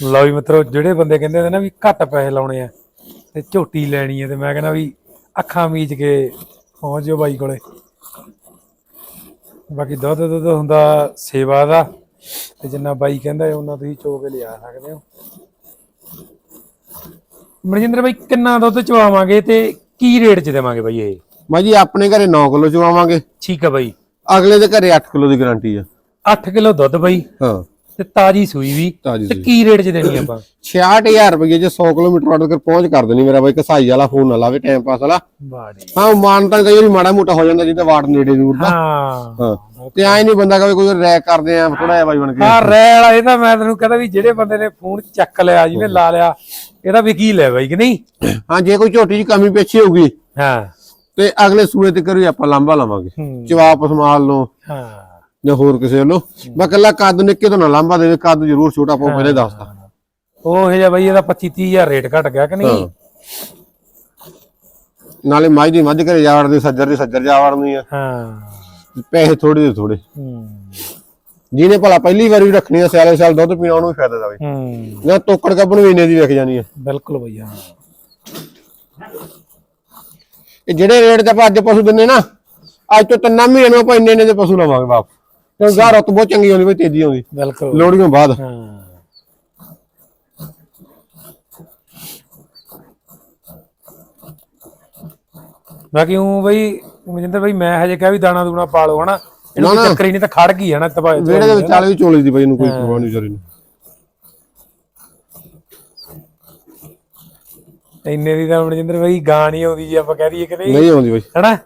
ਲਓ ਵੀ ਮਿੱਤਰੋ ਜਿਹੜੇ ਬੰਦੇ ਕਹਿੰਦੇ ਨੇ ਨਾ ਵੀ ਘੱਟ ਪੈਸੇ ਲਾਉਣੇ ਆ ਤੇ ਝੋਟੀ ਲੈਣੀ ਹੈ ਤੇ ਮੈਂ ਕਹਿੰਦਾ ਵੀ ਅੱਖਾਂ ਮੀਚ ਕੇ ਪਹੁੰਚ ਜਾਓ ਬਾਈ ਕੋਲੇ। ਬਾਕੀ ਦੁੱਧ ਦੁੱਧ ਹੁੰਦਾ ਸੇਵਾ ਦਾ। ਤੇ ਜਿੰਨਾ ਬਾਈ ਕਹਿੰਦਾ ਉਹਨਾਂ ਤੁਸੀਂ ਚੋ ਕੇ ਲਿਆ ਸਕਦੇ ਹੋ। ਮਨਜਿੰਦਰ ਬਾਈ ਕਿੰਨਾ ਦੁੱਧ ਚਵਾਵਾਂਗੇ ਤੇ ਕੀ ਰੇਟ ਚ ਦੇਵਾਂਗੇ ਬਾਈ ਇਹ? ਬਾਈ ਜੀ ਆਪਣੇ ਘਰੇ 9 ਕਿਲੋ ਚਵਾਵਾਂਗੇ। ਠੀਕ ਆ ਬਾਈ। ਅਗਲੇ ਦੇ ਘਰੇ 8 ਕਿਲੋ ਦੀ ਗਾਰੰਟੀ ਆ। 8 ਕਿਲੋ ਦੁੱਧ ਬਾਈ। ਹਾਂ। ਤੇ ਤਾਜੀ ਸੂਈ ਵੀ। ਤਾਜੀ ਤੇ ਕੀ ਰੇਟ ਚ ਦੇਣੀ ਆਪਾਂ? 66000 ਰੁਪਏ ਜੇ 100 ਕਿਲੋਮੀਟਰ ਆਰਡਰ ਕਰ ਪਹੁੰਚ ਕਰ ਦੇਣੀ ਮੇਰਾ ਬਾਈ ਕਸਾਈ ਵਾਲਾ ਫੋਨ ਨਾ ਲਾਵੇ ਟਾਈਮ ਪਾਸ ਵਾਲਾ। ਬਾੜੀ ਹਾਂ ਮਾਨ ਤਾਂ ਕਈ ਵਾਰੀ ਮਾੜਾ ਮੋਟਾ ਹੋ ਜਾਂਦਾ ਜਿੱਦਾਂ ਵਾਟ ਨੇੜੇ ਦੂਰ ਦਾ। ਹਾਂ। ਹਾਂ ਤੇ ਐ ਨਹੀਂ ਬੰਦਾ ਕਹੇ ਕੋਈ ਰੈਕ ਕਰਦੇ ਆ ਥੋੜਾ ਜਿਹਾ ਬਾਈ ਬਣ ਕੇ। ਹਾਂ ਰੈ ਵਾਲਾ ਇਹ ਤਾਂ ਮੈਂ ਤੈਨੂੰ ਕਹਦਾ ਵੀ ਜਿਹੜੇ ਬੰਦੇ ਨੇ ਫੋਨ ਚੱਕ ਲਿਆ ਜਿਹਨੇ ਲਾ ਲਿਆ ਇਹਦਾ ਵਕੀਲ ਹੈ ਬਾਈ ਕਿ ਨਹੀਂ? ਹਾਂ ਜੇ ਕੋਈ ਝੋਟੀ 'ਚ ਕਮੀ ਪੇਛੀ ਹੋਊਗੀ ਹਾਂ। ਤੇ ਅਗਲੇ ਸੂਏ ਤੇ ਕਰੀ ਆਪਾਂ ਲਾਂਬਾ ਲਾਵਾਂਗੇ। ਹੂੰ। ਜਵਾਬ ਸੰਭਾਲ ਲਓ। ਹਾਂ। ਜਾਂ ਹੋਰ ਕਿਸੇ ਵੱਲੋਂ। ਮੈਂ ਕੱਲਾ ਕੱਦ ਨਿੱਕੇ ਤੋਂ ਨਾ ਲਾਂਬਾ ਦੇਵੇ ਕੱਦ ਜ਼ਰੂਰ ਛੋਟਾ ਪਾਉ ਪਹਿਲੇ ਦੱਸਦਾ। ਉਹ ਇਹ ਜਿਹਾ ਬਾਈ ਇਹਦਾ 25 30000 ਰੇਟ ਘਟ ਗਿਆ ਕਿ ਨਹੀਂ? ਨਾਲੇ ਮਾਝ ਦੀ ਮੱਝ ਘਰੇ ਜਾ ਵੜਦੀ ਸੱਜਰ ਦੀ ਸੱਜਰ ਜਾ ਵੜਨੀ ਆ। ਹਾਂ। ਪੈਸੇ ਥੋੜੇ ਦੇ ਥੋੜੇ ਹੂੰ। ਜਿਹਨੇ ਭਲਾ ਪਹਿਲੀ ਵਾਰੀ ਰੱਖਣੀ ਆ ਸਿਆਲੇ ਸਾਲ ਦੁੱਧ ਪੀਣਾ ਉਹਨੂੰ ਵੀ ਫਾਇਦਾ ਦਾ ਬਈ ਹੂੰ। ਜਾਂ ਤੋਕੜ ਕੱਪਣ ਵੀ ਇੰਨੇ ਦੀ ਵਿਕ ਜਾਣੀ ਆ। ਬਿਲਕੁਲ ਬਈ ਹਾਂ। ਇਹ ਜਿਹੜੇ ਰੇਟ ਤੇ ਆਪਾਂ ਅੱਜ ਪਸ਼ੂ ਦਿੰਨੇ ਨਾ ਅੱਜ ਤੋਂ ਤਿੰਨਾਂ ਮਹੀਨਿਆਂ ਨੂੰ ਆਪਾਂ ਇੰਨੇ ਇੰਨੇ ਦੇ ਪਸ਼ੂ ਲਵਾਂਗੇ ਬਾਪ ਕਿਉਂਕਿ ਗਾਹ ਰੁੱਤ ਬਹੁਤ ਚੰਗੀ ਆਉਂਦੀ ਬਈ ਤੇਜ਼ੀ ਆਉਂਦੀ। ਬਿਲਕੁਲ। ਲੋੜੀਆਂ ਬਾਅਦ। ਹਾਂ। ਬਾਕੀ ਉਹ ਬਈ ਮਨਿੰਦਰ ਬਈ ਮੈਂ ਹਜੇ ਕਿਹਾ ਵੀ ਦਾਣਾ ਦੂਣਾ ਪਾ ਲਓ ਹਨਾ? ਇਹਨੂੰ ਚੱਕਰ ਹੀ ਨਹੀਂ ਤਾਂ ਖੜ ਗਈ ਹਨਾ ਤਬਾ ਵਿਹੜੇ ਦੇ ਵਿਚਾਲੇ ਵੀ ਚੋਲੀ ਦੀ ਬਈ ਨੂੰ ਕੋਈ ਪਰਵਾਹ ਨਹੀਂ ਵਿਚਾਰੀ ਨੂੰ। ਇੰਨੇ ਦੀ ਤਾਂ ਮਨਿੰਦਰ ਬਈ ਗਾਂ ਨਹੀਂ ਆਉਂਦੀ ਜੀ ਆਪਾਂ ਕਹਿ ਦਈਏ ਕਿ ਨਹੀਂ ਨਹੀਂ ਆਉਂਦੀ ਬਈ। ਹਨਾ?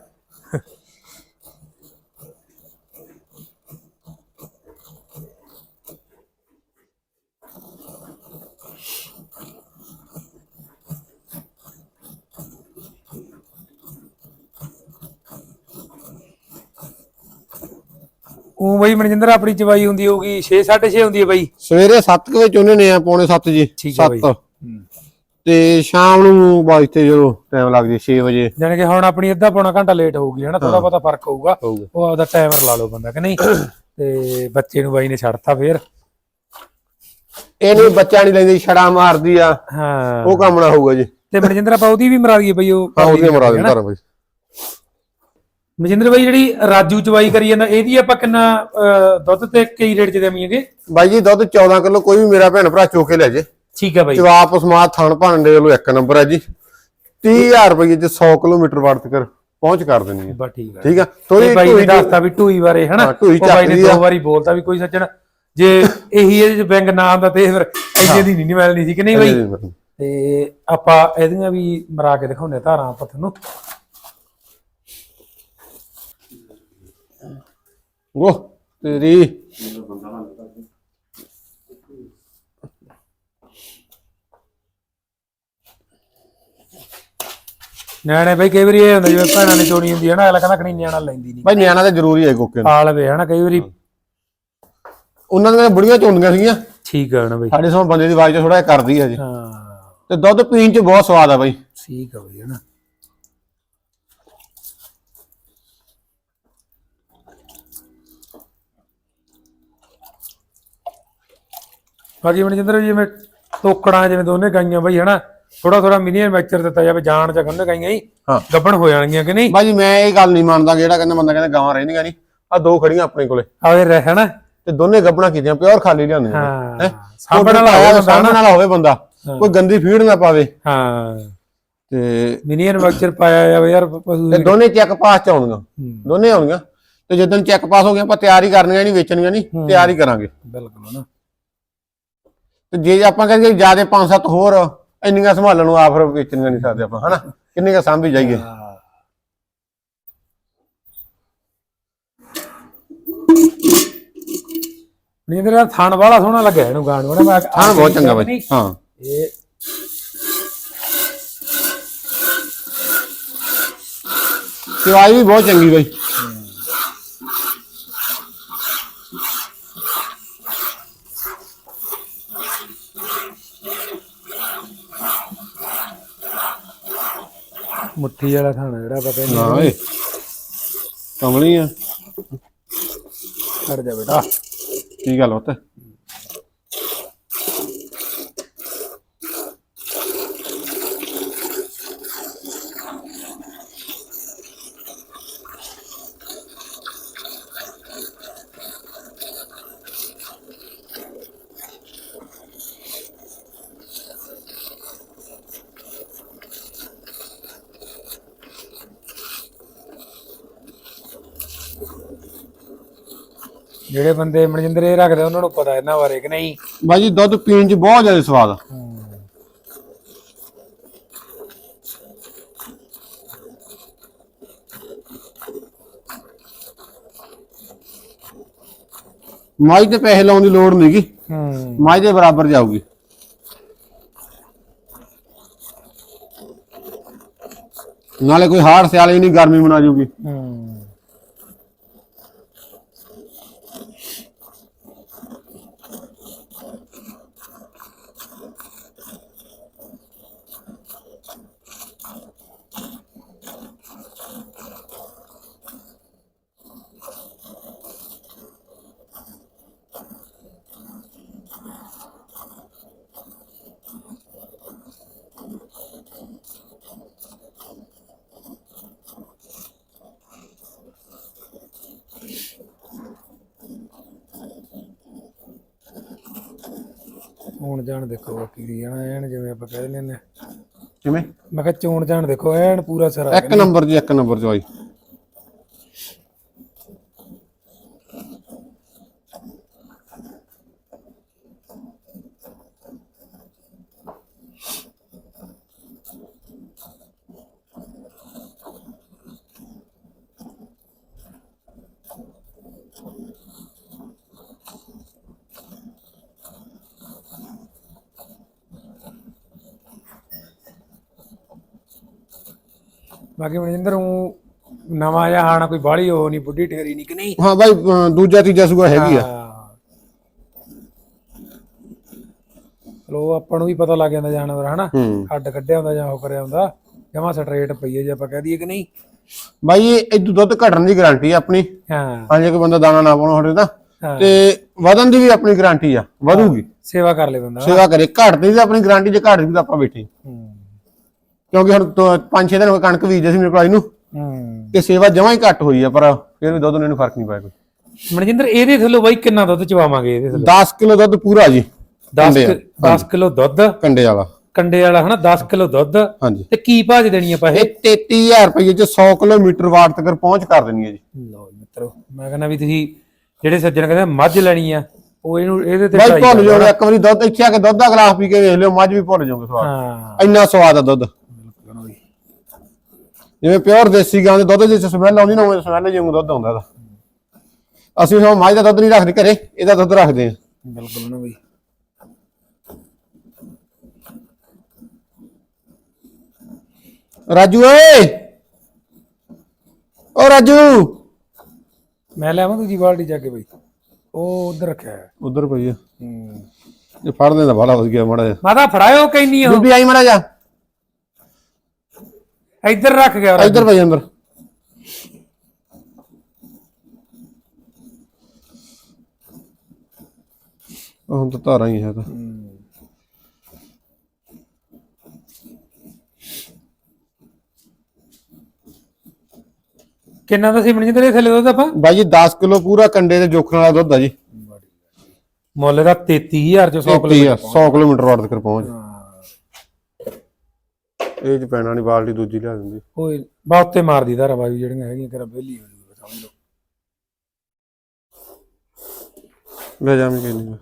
ਉਹ ਬਈ ਮਨਜਿੰਦਰ ਆਪਣੀ ਚਵਾਈ ਹੁੰਦੀ ਹੋਊਗੀ 6 6.5 ਹੁੰਦੀ ਹੈ ਬਈ। ਸਵੇਰੇ 7 ਵਜੇ ਚੋਨੇ ਨੇ ਆ ਪੌਣੇ 7 ਜੀ ਠੀਕ ਆ ਬਈ। 7 ਤੇ ਸ਼ਾਮ ਨੂੰ ਬਾਅਦ ਤੇ ਜਦੋਂ ਟਾਈਮ ਲੱਗ ਜੇ 6 ਵਜੇ। ਜਾਣੀ ਕਿ ਹੁਣ ਆਪਣੀ ਅੱਧਾ ਪੌਣਾ ਘੰਟਾ ਲੇਟ ਹੋਊਗੀ ਹਨਾ? ਥੋੜਾ ਬਹੁਤਾ ਫ਼ਰਕ ਹੋਊਗਾ। ਉਹ ਆਪਦਾ ਟਾਈਮਰ ਲਾ ਲਓ ਬੰਦਾ ਕਿ ਨਹੀਂ? ਤੇ ਬੱਚੇ ਨੂੰ ਬਾਈ ਨੇ ਛੱਡਤਾ ਫੇਰ। ਇਹ ਨਹੀਂ ਬੱਚਾ ਨਹੀਂ ਲੈਂਦੀ ਛੜਾ ਮਾਰਦੀ ਆ। ਹਾਂ। ਉਹ ਕੰਮ ਨਾ ਹੋਊਗਾ ਜੀ। ਤੇ ਮਨਜਿੰਦਰ ਆਪਾਂ ਉਹਦੀ ਵੀ ਮਰਾ ਦਈਏ ਬਈ ਉਹ ਉਹਦੇ ਮਰਾ ਦੇ ਧਰ ਬਈ। ਮਨਜਿੰਦਰ ਬਾਈ ਜਿਹੜੀ ਰਾਜੂ ਚਵਾਈ ਕਰੀ ਜਾਂਦਾ ਇਹਦੀ ਆਪਾਂ ਕਿੰਨਾ ਦੁੱਧ ਤੇ ਕਈ ਰੇਟ ਚ ਦੇਵਾਂਗੇ ਬਾਈ ਜੀ ਦੁੱਧ 14 ਕਿਲੋ ਕੋਈ ਵੀ ਮੇਰਾ ਭੈਣ ਭਰਾ ਚੋ ਕੇ ਲੈ ਜੇ। ਠੀਕ ਹੈ ਬਾਈ। ਜਵਾਬ ਸਮਾਤ ਥਣ ਦੇ ਵੱਲੋਂ ਇੱਕ ਨੰਬਰ ਹੈ ਜੀ। 30000 ਰੁਪਏ ਚ 100 ਕਿਲੋਮੀਟਰ ਵੜ ਤੱਕ ਪਹੁੰਚ ਕਰ ਦੇਣੀ ਹੈ ਬਸ ਠੀਕ ਹੈ ਠੀਕ ਬਾਈ ਨੇ ਦੱਸਤਾ ਵੀ ਟੂਈ ਬਾਰੇ ਹਨਾ? ਬਾਈ ਨੇ। ਦੋ ਵਾਰੀ ਬੋਲਤਾ ਵੀ ਕੋਈ ਸੱਜਣ। ਜੇ ਇਹੀ ਇਹਦੇ ਚ ਬੈਂਕ ਨਾ ਆਉਂਦਾ ਤੇ ਫਿਰ ਇੰਨੇ ਦੀ ਨਹੀਂ ਮਿਲਣੀ ਸੀ ਕਿ ਨਹੀਂ ਬਾਈ? ਤੇ ਆਪਾਂ ਇਹਦੀਆਂ ਵੀ ਮਰਾ ਕੇ ਦਿਖਾਉਨੇ ਧਾਰਾਂ ਆਪਾਂ ਤੁਹਾਨੂੰ। ਉਹ ਤੇਰੀ। ਨਿਆਣੇ ਬਾਈ ਕਈ ਵਾਰੀ ਇਹ ਹੁੰਦਾ ਜਿਵੇਂ ਭੈਣਾਂ ਨੇ ਚੋਣੀ ਹੁੰਦੀ ਹੈ ਨਾ ਅਗਲਾ ਕਹਿੰਦਾ ਕਣੀ ਨਿਆਣਾ ਲੈਂਦੀ ਨਹੀਂ। ਬਾਈ ਨਿਆਣਾ ਤਾਂ ਜ਼ਰੂਰੀ ਹੈ ਕੋਕੇ ਨੂੰ। ਆ ਲਵੇ ਹਨਾ ਕਈ ਵਾਰੀ ਉਹਨਾਂ ਦੀਆਂ ਬੁੜੀਆਂ ਚੋਂਦੀਆਂ ਸੀਗੀਆਂ। ਠੀਕ ਹੈ ਨਾ ਬਾਈ। ਸਾਡੇ ਸਮਾਂ ਬੰਦੇ ਦੀ ਆਵਾਜ਼ ਚ ਥੋੜਾ ਕਰਦੀ ਹੈ ਜੀ। ਹਾਂ। ਤੇ ਦੁੱਧ ਪੀਣ ਚ ਬਹੁਤ ਸਵਾਦ ਆ ਬਾਈ। ਠੀਕ ਹੈ ਬਾਈ ਹਨਾ। ਬਾਕੀ ਮਨ ਜਿੰਦਰ ਜਿਵੇਂ ਟੋਕੜਾਂ ਜਿਵੇਂ ਦੋਨੇ ਗਾਈਆਂ ਬਾਈ ਹਨਾ? ਥੋੜਾ ਥੋੜਾ ਮਿਨੀਅਰ ਮੈਚਰ ਦਿੱਤਾ ਜਾਵੇ ਜਾਣ ਚ ਗੰਨੇ ਗਾਈਆਂ ਹੀ ਹਾਂ। ਗੱਬਣ ਹੋ ਜਾਣਗੀਆਂ ਕਿ ਨਹੀਂ? ਬਾਈ ਜੀ ਮੈਂ ਇਹ ਗੱਲ ਨਹੀਂ ਮੰਨਦਾ ਜਿਹੜਾ ਕਹਿੰਦਾ ਬੰਦਾ ਕਹਿੰਦਾ ਗਾਵਾਂ ਰਹਿੰਦੀਆਂ ਨਹੀਂ ਆ ਦੋ ਖੜੀਆਂ ਆਪਣੇ ਕੋਲੇ। ਆਵੇ ਰਹਿ ਹਨਾ? ਤੇ ਦੋਨੇ ਗੱਬਣਾ ਕੀਤੀਆਂ ਪਿਓਰ ਖਾਲੀ ਲਿਆਉਂਦੇ ਹਾਂ ਸਾਂਭਣ ਵਾਲਾ ਹੋਵੇ ਬੰਦਾ ਸਾਹਮਣੇ ਹਨਾ? ਨਾਲ ਹੋਵੇ ਬੰਦਾ ਕੋਈ ਗੰਦੀ ਫੀਡ ਨਾ ਪਾਵੇ। ਹਾਂ। ਤੇ ਮਿਨੀਅਰ ਮੈਚਰ ਪਾਇਆ ਜਾਵੇ ਯਾਰ ਪਸ਼ੂ ਤੇ ਦੋਨੇ ਚੈੱਕ ਪਾਸ ਚ ਆਉਣਗੀਆਂ। ਦੋਨੇ ਆਉਣਗੀਆਂ। ਤੇ ਜਦੋਂ ਚੈੱਕ ਪਾਸ ਹੋ ਗਿਆ ਆਪਾਂ ਤਿਆਰੀ ਕਰਨੀਆਂ ਨਹੀਂ ਵੇਚਣੀਆਂ ਨਹੀਂ ਤਿਆਰੀ ਕਰਾਂਗੇ। ਬਿਲਕੁਲ ਹਨਾ ਤੇ ਜੇ ਆਪਾਂ ਕਹਿੰਦੇ ਜਿਆਦੇ 5-7 ਹੋਰ ਇੰਨੀਆਂ ਸੰਭਾਲਣ ਨੂੰ ਆਫਰ ਵੇਚਣੀਆਂ ਨਹੀਂ ਸਕਦੇ ਆਪਾਂ ਹਨਾ? ਕਿੰਨੇ ਕਾ ਸਾਂਭੀ ਜਾਈਏ। ਨਹੀਂ ਤੇਰਾ ਥਣ ਵਾਲਾ ਸੋਹਣਾ ਲੱਗਿਆ ਇਹਨੂੰ ਗਾਣ ਨੂੰ ਮੈਂ ਥਣ ਬਹੁਤ ਚੰਗਾ ਬਾਈ ਹਾਂ। ਇਹ ਸਵਾਈ ਵੀ ਬਹੁਤ ਚੰਗੀ ਬਾਈ। ਮੁੱਠੀ ਵਾਲਾ ਥਾਣਾ ਜਿਹੜਾ ਪਤਾ ਨਹੀਂ ਨਾ ਏ। ਕਮਲੀ ਆ। ਛੱਡ ਜਾ ਬੇਟਾ। ਕੀ ਗੱਲ ਹੋਤ ਜਿਹੜੇ ਬੰਦੇ ਮਨਜਿੰਦਰ ਇਹ ਰੱਖਦੇ ਉਹਨਾਂ ਨੂੰ ਪਤਾ ਇਹਨਾਂ ਬਾਰੇ ਕਿ ਨਹੀਂ। ਬਾਈ ਜੀ ਦੁੱਧ ਪੀਣ ਚ ਬਹੁਤ ਜ਼ਿਆਦਾ ਸਵਾਦ ਆ। ਮਾਈ ਤੇ ਪੈਸੇ ਲਾਉਣ ਦੀ ਲੋੜ ਨਹੀਂਗੀ ਹੂੰ। ਮਾਈ ਦੇ ਬਰਾਬਰ ਜਾਊਗੀ। ਨਾਲੇ ਕੋਈ ਹਾਰ ਸਿਆਲ ਵੀ ਨਹੀਂ ਗਰਮੀ ਮਨਾ ਜੂਗੀ। ਹੂੰ। ਹੁਣ ਜਾਣ ਦੇਖੋ ਬਾਕੀ ਦੀ ਜਣਾ ਐਨ ਜਿਵੇਂ ਆਪਾਂ ਕਹਿ ਦਿੰਦੇ ਨੇ। ਕਿਵੇਂ? ਮੈਂ ਕਿਹਾ ਚੋਣ ਜਾਣ ਦੇਖੋ ਐਨ ਪੂਰਾ ਸਰਾ ਇੱਕ ਨੰਬਰ ਜੀ ਇੱਕ ਨੰਬਰ ਚੋਈ ਬਾਕੀ ਮਨਜਿੰਦਰ ਉਹ ਨਵਾਂ ਜਿਹਾ ਆਣਾ ਕੋਈ ਬਾਹਲੀ ਉਹ ਨਹੀਂ ਬੁੱਢੀ ਠੇਰੀ ਨਹੀਂ ਕਿ ਨਹੀਂ? ਹਾਂ ਬਾਈ ਦੂਜਾ ਤੀਜਾ ਸੂਆ ਹੈਗੀ ਆ। ਹਾਂ। ਚਲੋ ਆਪਾਂ ਨੂੰ ਵੀ ਪਤਾ ਲੱਗ ਜਾਂਦਾ ਜਾਨਵਰ ਹਨਾ? ਹੂੰ। ਹੱਡ ਕੱਢਿਆ ਹੁੰਦਾ ਜਾਂ ਉਹ ਕਰਿਆ ਹੁੰਦਾ ਜਮਾ ਸਟਰੇਟ ਪਈ ਹੈ ਜੇ ਆਪਾਂ ਕਹਿ ਦਈਏ ਕਿ ਨਹੀਂ। ਬਾਈ ਇਹ ਇਦੋਂ ਦੁੱਧ ਘਟਣ ਦੀ ਗਾਰੰਟੀ ਆਪਣੀ। ਹਾਂ। ਹਾਂ ਜੇ ਕੋਈ ਬੰਦਾ ਦਾਣਾ ਨਾ ਪਾਉਣਾ ਹੋਵੇ ਤਾਂ। ਹਾਂ। ਤੇ ਵਧਣ ਦੀ ਵੀ ਆਪਣੀ ਗਾਰੰਟੀ ਆ ਵਧੂਗੀ। ਸੇਵਾ ਕਰ ਲੈ ਬੰਦਾ ਸੇਵਾ ਕਰੇ। ਘਟਦੀ ਦੀ ਤਾਂ ਆਪਣੀ ਗਾਰੰਟੀ ਜੇ ਘਟ ਵੀ ਤਾਂ ਆਪਾਂ ਬੈਠੇ। ਹੂੰ। ਕਿਉਂਕਿ ਹੁਣ 5-6 ਦਿਨ ਹੋ ਗਏ ਕਣਕ ਬੀਜਦੇ ਸੀ ਮੇਰੇ ਕੋਲ ਨੂੰ। ਹੂੰ। ਤੇ ਸੇਵਾ ਜਮਾਂ ਹੀ ਘੱਟ ਹੋਈ ਆ ਪਰ ਫਿਰ ਵੀ ਦੁੱਧ ਨੂੰ ਇਹਨੂੰ ਫ਼ਰਕ ਨਹੀਂ ਪਾਇਆ ਕੋਈ। ਮਨਜਿੰਦਰ ਇਹਦੇ ਥੱਲੋਂ ਬਾਈ ਕਿੰਨਾ ਦੁੱਧ ਚਵਾਵਾਂਗੇ ਇਹਦੇ ਥੱਲੇ? 10 ਕਿਲੋ ਦੁੱਧ ਪੂਰਾ ਜੀ 10 ਕੰਡੇ ਆ। 10 ਕਿਲੋ ਦੁੱਧ। ਕੰਡੇ ਵਾਲਾ। ਕੰਡੇ ਵਾਲਾ ਹਨਾ? 10 ਕਿਲੋ ਦੁੱਧ। ਹਾਂਜੀ। ਤੇ ਕੀ ਭਾਜ ਦੇਣੀ ਆਪਾਂ ਇਹ ਇਹ 33000 ਰੁਪਏ ਚ 100 ਕਿਲੋਮੀਟਰ ਵਾਟ ਤੱਕ ਪਹੁੰਚ ਕਰ ਦੇਣੀ ਹੈ ਜੀ। ਲਓ ਮਿੱਤਰੋ ਮੈਂ ਕਹਿੰਦਾ ਵੀ ਤੁਸੀਂ ਜਿਹੜੇ ਸੱਜਣ ਕਹਿੰਦੇ ਮੱਝ ਲੈਣੀ ਆ ਉਹ ਇਹਨੂੰ ਇਹਦੇ ਤੇ ਢਾਈ ਭੁੱਲ। ਜਾਓਗੇ ਇੱਕ ਵਾਰੀ ਦੁੱਧ ਇੱਥੇ ਆ ਕੇ ਦੁੱਧ ਦਾ ਗਲਾਸ ਪੀ ਕੇ ਵੇਖ ਲਿਓ ਮੱਝ ਵੀ ਭੁੱਲ ਜਾਓਗੇ ਸਵਾਦ। ਹਾਂ। ਇੰਨਾ ਸਵਾਦ ਆ ਦੁੱਧ। ਜਿਵੇਂ ਪਿਓਰ ਦੇਸੀ ਗਾਂ ਦੇ ਦੁੱਧ ਦੇ ਵਿੱਚ ਸਮੈਲ ਆਉਂਦੀ ਨਾ ਉਹ ਸਮੈਲ ਜਿਵੇਂ ਦੁੱਧ ਆਉਂਦਾ ਇਹਦਾ। ਅਸੀਂ ਹੁਣ ਮੱਝ ਦਾ ਦੁੱਧ ਨਹੀਂ ਰੱਖਦੇ ਘਰੇ ਇਹਦਾ ਦੁੱਧ ਰੱਖਦੇ ਆ ਬਿਲਕੁਲ ਨਾ ਬਈ। ਰਾਜੂ ਓਏ! ਓ ਰਾਜੂ! ਮੈਂ ਲਿਆਵਾਂ ਦੂਜੀ ਬਾਲਟੀ ਜਾ ਕੇ ਬਈ। ਉਹ ਉਧਰ ਰੱਖਿਆ ਹੈ ਉਧਰ ਪਈ ਆ। ਹੂੰ। ਇਹ ਫੜਦੇ ਤਾਂ ਬਾਲਾ ਵਧ ਗਿਆ ਮਾੜਾ ਜਿਹਾ। ਮਾਤਾ ਫੜਾਇਓ ਕੈਨੀ ਉਹ ਬੀਬੀ ਆਈ ਮਾੜਾ ਜਾ ਇੱਧਰ ਰੱਖ ਗਿਆ ਰਾਜੂ। ਇੱਧਰ ਪਈ ਅੰਦਰ। ਹੁਣ ਤਾਂ ਧਾਰਾਂ ਹੀ ਹੈ ਤਾਂ। ਕਿੰਨਾ ਦਾ ਸੀ ਮਨਜਿੰਦਰ ਇਹ ਥੱਲੇ ਦੁੱਧ ਆਪਾਂ? ਬਾਈ ਜੀ 10 ਕਿਲੋ ਪੂਰਾ ਕੰਡੇ ਦੇ ਜੋਖਣ ਵਾਲਾ ਦੁੱਧ ਆ ਜੀ। ਮੁੱਲ ਦਾ 33000 ਚ 100 100 ਕਿਲੋ 100 ਕਿਲੋਮੀਟਰ ਵਾਟ ਤੱਕ ਪਹੁੰਚ। ਇਹ ਚ ਪੈਣਾ ਨਹੀਂ ਬਾਲਟੀ ਦੂਜੀ ਲਿਆ ਦਿੰਦੀ। ਓਏ ਬਾ ਉੱਤੇ ਮਾਰਦੀ ਧਾਰਾ ਬਾਈ ਜਿਹੜੀਆਂ ਹੈਗੀਆਂ ਤੇਰਾ ਬੇਲੀ ਹੋ ਜੂਗਾ ਸਮਝ ਲਓ। ਲੈ ਜਾਵੇਂ ਕਿ ਨਹੀਂ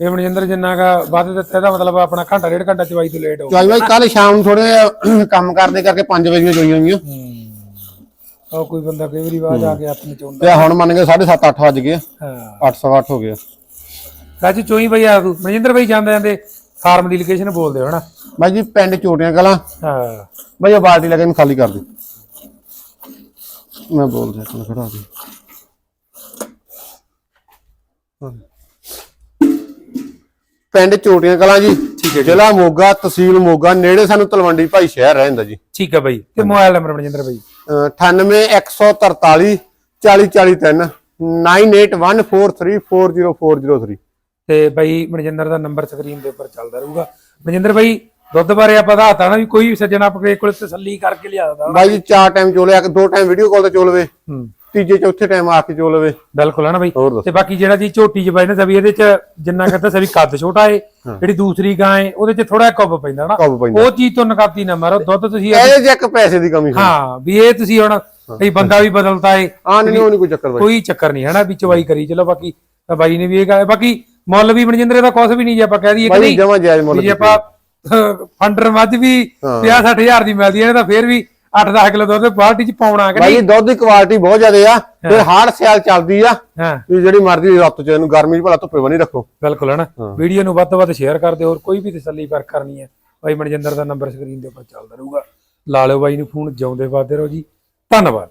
ਇਹ ਮਨਜਿੰਦਰ ਜਿੰਨਾ ਕਾ ਵੱਧ ਦਿੱਤਾ ਇਹਦਾ ਮਤਲਬ ਆਪਣਾ ਘੰਟਾ ਡੇਢ ਘੰਟਾ ਚਵਾਈ ਤੋਂ ਲੇਟ ਹੋ ਚਾਈ ਬਾਈ ਕੱਲ ਸ਼ਾਮ ਨੂੰ ਥੋੜੇ ਕੰਮ ਕਰਦੇ ਕਰਕੇ 5 ਵਜੇ ਜੋਈਆਂ ਹੋਈਆਂ। ਉਹ ਕੋਈ ਬੰਦਾ ਕਈ ਵਾਰੀ ਬਾਅਦ ਆ ਕੇ ਆਪਣੇ ਚੋਂਦਾ ਤੇ ਹੁਣ ਮੰਨ ਕੇ 7:30 8 ਵੱਜ ਗਏ। ਹਾਂ। 808 ਹੋ ਗਿਆ ਰਾਜੂ ਚੋਈ ਬਈ ਆ ਮਨਜਿੰਦਰ ਬਈ ਜਾਂਦੇ ਜਾਂਦੇ ਫਾਰਮ ਦੀ ਲੋਕੇਸ਼ਨ ਬੋਲਦੇ ਹੋ ਹਨਾ? ਬਾਈ ਜੀ ਪਿੰਡ ਚੋਟੀਆਂ ਕਲਾਂ। ਹਾਂ। ਬਾਈ ਇਹ ਬਾਲਟੀ ਲਗੇ ਨੂੰ ਖਾਲੀ ਕਰ ਦੇ ਮੈਂ ਬੋਲ ਰਿਹਾ ਤੈਨੂੰ ਖੜਾ ਦੇ ਪਿੰਡ ਚੋਟੀਆਂ ਕਲਾਂ ਜੀ। ਠੀਕ ਹੈ ਜੀ। ਜ਼ਿਲ੍ਹਾ ਮੋਗਾ ਤਹਿਸੀਲ ਮੋਗਾ ਨੇੜੇ ਸਾਨੂੰ ਤਲਵੰਡੀ ਭਾਈ ਸ਼ਹਿਰ ਰਹਿੰਦਾ ਜੀ। ਠੀਕ ਹੈ ਬਈ। ਤੇ ਮੋਬਾਈਲ ਨੰਬਰ ਮਨਜਿੰਦਰ ਬਈ। ਅਹ 98143 4043 9814340403 ਤੇ ਬਈ ਮਨਜਿੰਦਰ ਦਾ ਨੰਬਰ ਸਕਰੀਨ ਦੇ ਉੱਪਰ ਚੱਲਦਾ ਰਹੂਗਾ। ਮਨਜਿੰਦਰ ਬਈ ਦੁੱਧ ਬਾਰੇ ਆਪਾਂ ਦੱਸਤਾ ਨਾ ਵੀ ਕੋਈ ਸੱਜਣ ਆਪਣੇ ਕੋਲ ਤਸੱਲੀ ਕਰਕੇ ਲਿਆ ਦਦਾ। ਬਾਈ ਜੀ ਚਾਰ ਟਾਈਮ ਚੋਲੇ ਇੱਕ ਦੋ ਟਾਈਮ ਵੀਡੀਓ ਕਾਲ ਤੇ ਚੋਲਵੇ ਹੂੰ। ਤੀਜੇ ਚੌਥੇ ਟਾਈਮ ਆ ਕੇ ਚੋਲਵੇ ਬਿਲਕੁਲ ਹੈ ਨਾ ਬਈ। ਹੋਰ ਦੱਸੋ। ਤੇ ਬਾਕੀ ਜਿਹੜਾ ਜੀ ਝੋਟੀ ਚ ਬਾਈ ਨੇ ਸਭੀ ਇਹਦੇ ਚ ਜਿੰਨਾ ਕਹਿੰਦਾ ਸਭੀ ਕੱਦ ਛੋਟਾ ਏ ਜਿਹੜੀ ਦੂਸਰੀ ਗਾਂ ਏ ਉਹਦੇ ਚ ਥੋੜਾ ਕੁੱਬ ਪੈਂਦਾ ਨਾ। ਕੱਬ ਪੈਂਦਾ। ਉਹ ਚੀਜ਼ ਤੋਂ ਨਕਾਤੀ ਨਾ ਮਾਰੋ ਦੁੱਧ ਤੁਸੀਂ ਇਹਦੇ 'ਚ ਇੱਕ ਪੈਸੇ ਦੀ ਕਮੀ ਹੈ ਹਾਂ ਵੀ ਇਹ ਤੁਸੀਂ ਹੁਣ ਕਈ ਬੰਦਾ ਵੀ ਬਦਲਦਾ ਏ ਆ ਨਹੀਂ ਉਹ ਨਹੀਂ ਕੋਈ ਚੱਕਰ ਬਾਈ। ਕੋਈ ਚੱਕਰ ਨਹੀਂ ਹੈ ਨਾ ਵੀ ਚਵਾਈ ਕਰੀ। ਚਲੋ ਬਾਕੀ ਤਾਂ ਬਾਈ ਨੇ ਵੀ ਇਹ ਕਿਹਾ ਬਾਕੀ ਮੁੱਲ ਵੀ ਮਨਜਿੰਦਰ ਦਾ ਕੁਛ ਵੀ ਨਹੀਂ ਜੇ ਆਪਾਂ ਕਹਿ ਦਈਏ ਕਿ ਬਾਈ ਨਹੀਂ। ਜਮਾ ਜਾਇਜ਼ ਮੁੱਲ ਵੀ ਜੇ ਆਪਾਂ ਫੰਡਰ ਮੱਝ ਵੀ 50 60000 ਦੀ ਮਿਲਦੀ ਹੈ ਤਾਂ ਫਿਰ ਵੀ 8-10 ਕਿਲੋ ਦੁੱਧ ਬਾਲਟੀ ਚ ਪਾਉਣਾ ਕਿ ਬਾਈ ਨਹੀਂ? ਦੁੱਧ ਦੀ ਕੁਆਲਿਟੀ ਬਹੁਤ ਜ਼ਿਆਦਾ ਆ। ਫਿਰ ਹਾਰਡ ਸਿਆਲ ਚੱਲਦੀ ਆ। ਹਾਂ। ਜਿਹੜੀ ਮਰਜ਼ੀ ਰੱਤ ਚ ਇਹਨੂੰ ਗਰਮੀ ਚ ਭਲਾ ਧੁੱਪੇ ਬਣੀ ਰੱਖੋ। ਬਿਲਕੁਲ ਹੈ। ਨਾ ਵੀਡੀਓ ਨੂੰ ਵੱਧ ਤੋਂ ਵੱਧ ਸ਼ੇਅਰ ਕਰ ਦਿਓ ਹੋਰ ਕੋਈ ਵੀ ਤਸੱਲੀ ਪਰ ਕਰਨੀ ਹੈ ਬਾਈ ਮਨਜਿੰਦਰ ਦਾ ਨੰਬਰ ਸਕਰੀਨ ਦੇ ਉੱਪਰ ਚੱਲਦਾ ਰਹੂਗਾ। ਲਾ ਲਿਓ ਬਾਈ ਨੂੰ ਫੋਨ ਜਿਉਂਦੇ ਵਾਦੇ ਰਹੋ ਜੀ। ਧੰਨਵਾਦ।